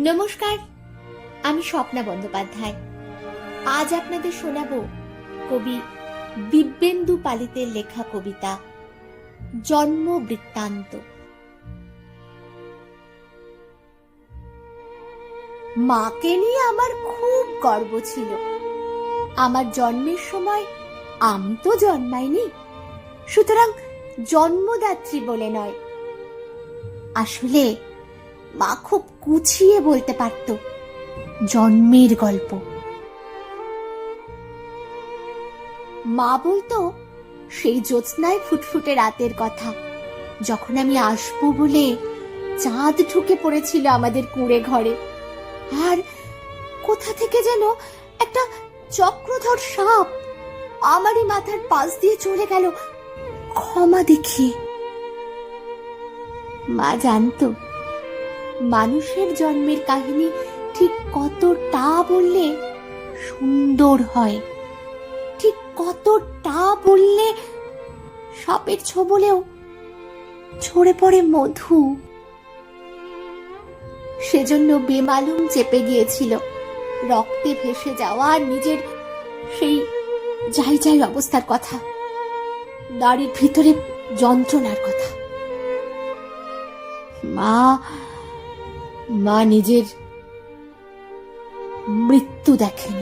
নমস্কার, আমি স্বপ্না বন্দ্যোপাধ্যায়। আজ আপনাদের শোনাব কবি দিব্যেন্দু পালিতের লেখা কবিতা, জন্ম বৃত্তান্ত। মাকে নিয়ে আমার খুব গর্ব ছিল। আমার জন্মের সময় আম তো জন্মায়নি, সুতরাং জন্মদাত্রী বলে নয়। আসলে মা খুব গুছিয়ে বলতে পারত জন্মের গল্প। মা বলতো, সেই জ্যোৎস্নায় ফুটফুটে রাতের কথা। যখন আমি আসব বলে চাঁদ ঢুকে পড়েছিল আমাদের কুঁড়ে ঘরে। আর কোথা থেকে যেন একটা চক্রধর সাপ আমারই মাথার পাশ দিয়ে চলে গেল। ক্ষমা দেখিয়ে। মা জানতো মানুষের জন্মের কাহিনী ঠিক কতটা বললে সুন্দর হয়? ঠিক কতটা বললে সাপের ছোবলেও ঝরে পড়ে মধু? সেজন্য বেমালুম চেপে গিয়েছিল। রক্তে ভেসে যাওয়া নিজের সেই যাই যাই অবস্থার কথা। নারীর ভিতরে যন্ত্রণার কথা। মা মা নিজের মৃত্যু দেখেনি।